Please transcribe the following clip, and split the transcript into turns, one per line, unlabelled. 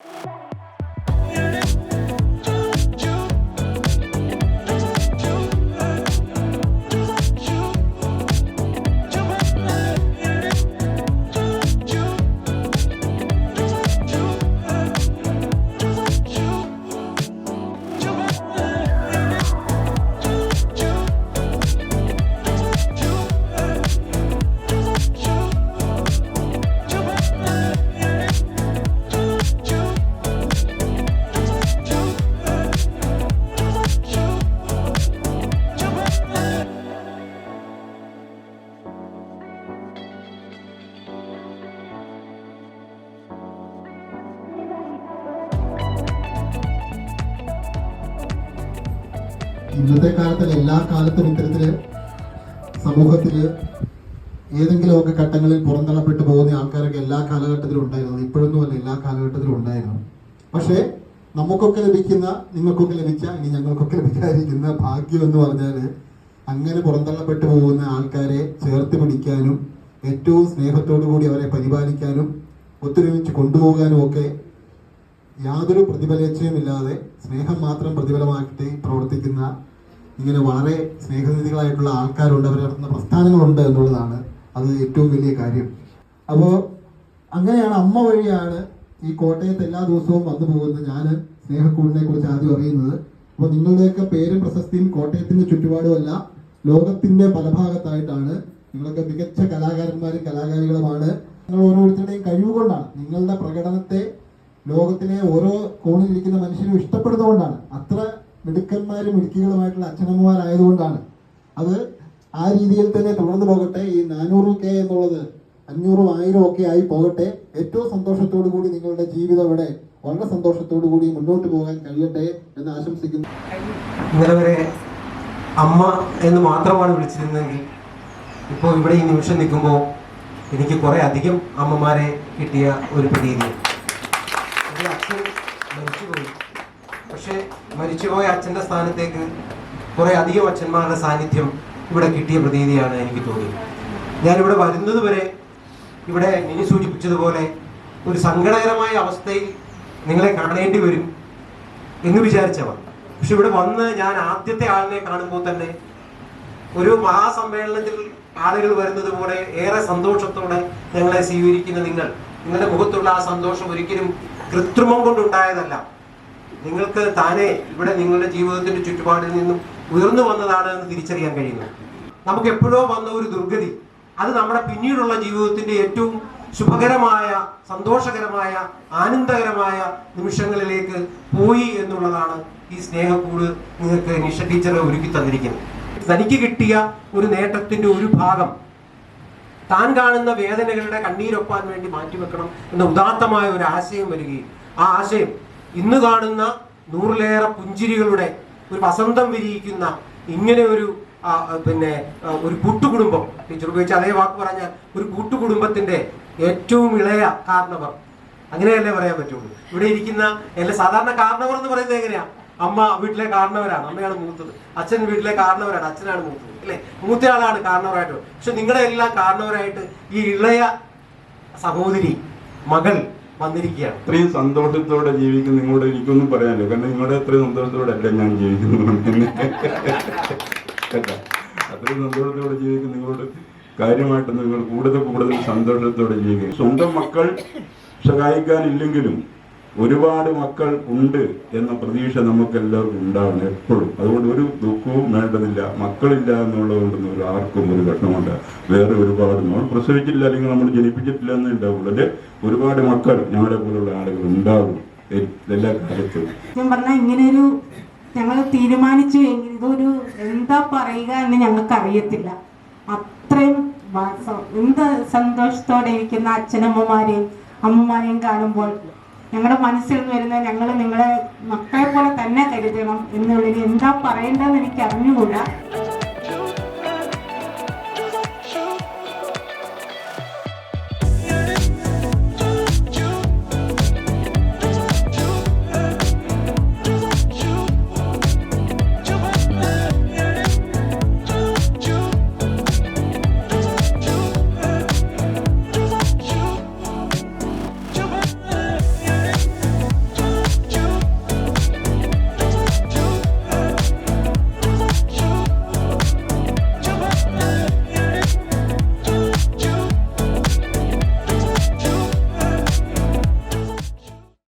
Bye. ഇന്നത്തെ കാലത്തിൽ എല്ലാ കാലത്തും ഇത്തരത്തിൽ സമൂഹത്തിൽ ഏതെങ്കിലുമൊക്കെ ഘട്ടങ്ങളിൽ പുറന്തള്ളപ്പെട്ടു പോകുന്ന ആൾക്കാരൊക്കെ എല്ലാ കാലഘട്ടത്തിലും ഉണ്ടായിരുന്നു. ഇപ്പോഴൊന്നും അല്ല എല്ലാ കാലഘട്ടത്തിലും ഉണ്ടായിരുന്നു. പക്ഷേ നമുക്കൊക്കെ ലഭിക്കുന്ന നിങ്ങൾക്കൊക്കെ ലഭിച്ച ഇനി ഞങ്ങൾക്കൊക്കെ ലഭിക്കാതിരിക്കുന്ന ഭാഗ്യം എന്ന് പറഞ്ഞാൽ അങ്ങനെ പുറന്തള്ളപ്പെട്ടു പോകുന്ന ആൾക്കാരെ ചേർത്ത് പിടിക്കാനും ഏറ്റവും സ്നേഹത്തോടു കൂടി അവരെ പരിപാലിക്കാനും ഒത്തൊരുമിച്ച് കൊണ്ടുപോകാനും ഒക്കെ യാതൊരു പ്രതിഫലേച്ഛയുമില്ലാതെ സ്നേഹം മാത്രം പ്രതിഫലമാക്കി പ്രവർത്തിക്കുന്ന ഇങ്ങനെ വളരെ സ്നേഹനിധികളായിട്ടുള്ള ആൾക്കാരുണ്ട്. അവർ നടത്തുന്ന പ്രസ്ഥാനങ്ങളുണ്ട് എന്നുള്ളതാണ് അത് ഏറ്റവും വലിയ കാര്യം. അപ്പോൾ അങ്ങനെയാണ് അമ്മ വഴിയാണ് ഈ കോട്ടയത്ത് എല്ലാ ദിവസവും വന്നു പോകുന്നത്. ഞാൻ സ്നേഹക്കൂടിനെ കുറിച്ച് ആദ്യം അറിയുന്നത്. അപ്പോൾ നിങ്ങളുടെയൊക്കെ പേരും പ്രശസ്തിയും കോട്ടയത്തിന്റെ ചുറ്റുപാടുമല്ല ലോകത്തിന്റെ പല ഭാഗത്തായിട്ടാണ്. നിങ്ങളൊക്കെ മികച്ച കലാകാരന്മാരും കലാകാരികളുമാണ്. നിങ്ങൾ ഓരോരുത്തരുടെയും കഴിവുകൊണ്ടാണ് നിങ്ങളുടെ പ്രകടനത്തെ ലോകത്തിലെ ഓരോ കോണിലിരിക്കുന്ന മനുഷ്യരും ഇഷ്ടപ്പെടുന്നതുകൊണ്ടാണ്. അത്ര മിടുക്കന്മാരും മിടുക്കികളുമായിട്ടുള്ള അച്ഛനമ്മമാരായതുകൊണ്ടാണ്. അത് ആ രീതിയിൽ തന്നെ തുടർന്നു പോകട്ടെ. ഈ നാനൂറ് കെ എന്നുള്ളത് അഞ്ഞൂറും ആയിരം ഒക്കെ ആയി പോകട്ടെ. ഏറ്റവും സന്തോഷത്തോടു കൂടി നിങ്ങളുടെ ജീവിതം ഇവിടെ വളരെ സന്തോഷത്തോടു കൂടി മുന്നോട്ട് പോകാൻ കഴിയട്ടെ എന്ന് ആശംസിക്കുന്നു.
ഇന്നലെ വരെ അമ്മ എന്ന് മാത്രമാണ് വിളിച്ചിരുന്നെങ്കിൽ ഇപ്പോൾ ഇവിടെ ഈ നിമിഷം നിൽക്കുമ്പോൾ എനിക്ക് കുറേ അധികം അമ്മമാരെ കിട്ടിയ ഒരു പ്രതീതി. എന്റെ അച്ഛൻ മരിച്ചുപോയി പക്ഷേ മരിച്ചുപോയ അച്ഛന്റെ സ്ഥാനത്തേക്ക് കുറേ അധികം അച്ഛന്മാരുടെ സാന്നിധ്യം ഇവിടെ കിട്ടിയ പ്രതീതിയാണ് എനിക്ക് തോന്നിയത്. ഞാനിവിടെ വരുന്നത് വരെ ഇവിടെ മിനി സൂചിപ്പിച്ചതുപോലെ ഒരു സങ്കടകരമായ അവസ്ഥയിൽ നിങ്ങളെ കാണേണ്ടി വരും എന്ന് വിചാരിച്ചവർ പക്ഷെ ഇവിടെ വന്ന് ഞാൻ ആദ്യത്തെ ആളിനെ കാണുമ്പോൾ തന്നെ ഒരു മഹാസമ്മേളനത്തിൽ ആളുകൾ വരുന്നത് പോലെ ഏറെ സന്തോഷത്തോടെ ഞങ്ങളെ സ്വീകരിക്കുന്ന നിങ്ങൾ നിങ്ങളുടെ മുഖത്തുള്ള ആ സന്തോഷം ഒരിക്കലും കൃത്രിമം കൊണ്ടുണ്ടായതല്ല. നിങ്ങൾക്ക് താനെ ഇവിടെ നിങ്ങളുടെ ജീവിതത്തിന്റെ ചുറ്റുപാടിൽ നിന്നും ഉയർന്നു വന്നതാണ് എന്ന് തിരിച്ചറിയാൻ കഴിയുന്നു. നമുക്ക് എപ്പോഴോ വന്ന ഒരു ദുർഗതി. അത് നമ്മുടെ പിന്നീടുള്ള ജീവിതത്തിന്റെ ഏറ്റവും ശുഭകരമായ സന്തോഷകരമായ ആനന്ദകരമായ നിമിഷങ്ങളിലേക്ക് പോയി എന്നുള്ളതാണ് ഈ സ്നേഹക്കൂട് നിങ്ങൾക്ക് നിഷ ടീച്ചറെ ഒരുക്കി തന്നിരിക്കുന്നത്. തനിക്ക് കിട്ടിയ ഒരു നേട്ടത്തിന്റെ ഒരു ഭാഗം താൻ കാണുന്ന വേദനകളുടെ കണ്ണീരൊപ്പാൻ വേണ്ടി മാറ്റിവെക്കണം എന്ന ഉദാത്തമായ ഒരു ആശയം വരികയും ആ ആശയം ഇന്ന് കാണുന്ന നൂറിലേറെ പുഞ്ചിരികളുടെ ഒരു വസന്തം വിരിയിക്കുന്ന ഇങ്ങനെ ഒരു പിന്നെ ഒരു കൂട്ടുകുടുംബം ടീച്ചർ ഉപയോഗിച്ച അതേ വാക്ക് പറഞ്ഞാൽ ഒരു കൂട്ടുകുടുംബത്തിന്റെ ഏറ്റവും ഇളയ കാരണവർ. അങ്ങനെയല്ലേ പറയാൻ പറ്റുള്ളൂ. ഇവിടെ ഇരിക്കുന്ന എല്ലാ സാധാരണ കാരണവർ എന്ന് പറയുന്നത് എങ്ങനെയാ? അമ്മ വീട്ടിലെ കാരണവരാണ്. അമ്മയാണ് മൂത്തത്. അച്ഛൻ വീട്ടിലെ കാരണവരാണ്. അച്ഛനാണ് മൂത്തത്. അല്ലെ? മൂത്തയാളാണ് കാരണവരായിട്ട്. പക്ഷെ നിങ്ങളുടെ എല്ലാം കാരണവരായിട്ട് ഈ ഇളയ സഹോദരി മകൾ വന്നിരിക്കുകയാണ്.
ഇത്രയും സന്തോഷത്തോടെ ജീവിക്കുന്ന നിങ്ങളോട് എനിക്കൊന്നും പറയാനില്ല. കാരണം നിങ്ങളുടെ അത്രയും സന്തോഷത്തോടെ അല്ല ഞാൻ ജീവിക്കുന്നു അത്രയും സന്തോഷത്തോടെ ജീവിക്കുന്ന നിങ്ങളോട് കാര്യമായിട്ട് നിങ്ങൾ കൂടുതൽ കൂടുതൽ സന്തോഷത്തോടെ ജീവിക്കും. സ്വന്തം മക്കൾ സഹായിക്കാനില്ലെങ്കിലും ഒരുപാട് മക്കൾ ഉണ്ട് എന്ന പ്രതീക്ഷ നമുക്ക് എല്ലാവർക്കും ഉണ്ടാവണം എപ്പോഴും. അതുകൊണ്ട് ഒരു ദുഃഖവും വേണ്ടതില്ല. മക്കളില്ല എന്നുള്ളത് കൊണ്ടൊന്നും ഒരു ആർക്കും ഒരു വിഷമമുണ്ട് വേറെ ഒരുപാട് നമ്മൾ പ്രസവിച്ചില്ല അല്ലെങ്കിൽ നമ്മൾ ജനിപ്പിച്ചിട്ടില്ല എന്നേ ഉണ്ടാവുള്ളൂ. അല്ലെ? ഒരുപാട് മക്കൾ ഞങ്ങളെ പോലുള്ള ആളുകൾ ഉണ്ടാകും എ- എല്ലാ കാലത്തും
ഞാൻ പറഞ്ഞ ഇങ്ങനെയൊരു ഞങ്ങൾ തീരുമാനിച്ചു ഇതൊരു എന്താ പറയുക എന്ന് ഞങ്ങൾക്ക് അറിയത്തില്ല അത്രയും എന്ത് സന്തോഷത്തോടെ ഇരിക്കുന്ന അച്ഛനമ്മമാരെയും അമ്മമാരെയും കാണുമ്പോൾ ഞങ്ങളുടെ മനസ്സിൽ നിന്ന് വരുന്ന ഞങ്ങൾ നിങ്ങളെ മക്കളെ പോലെ തന്നെ കരുതണം എന്നുള്ളതിന് എന്താ പറയേണ്ടതെന്ന് എനിക്ക് അറിഞ്ഞുകൂടാ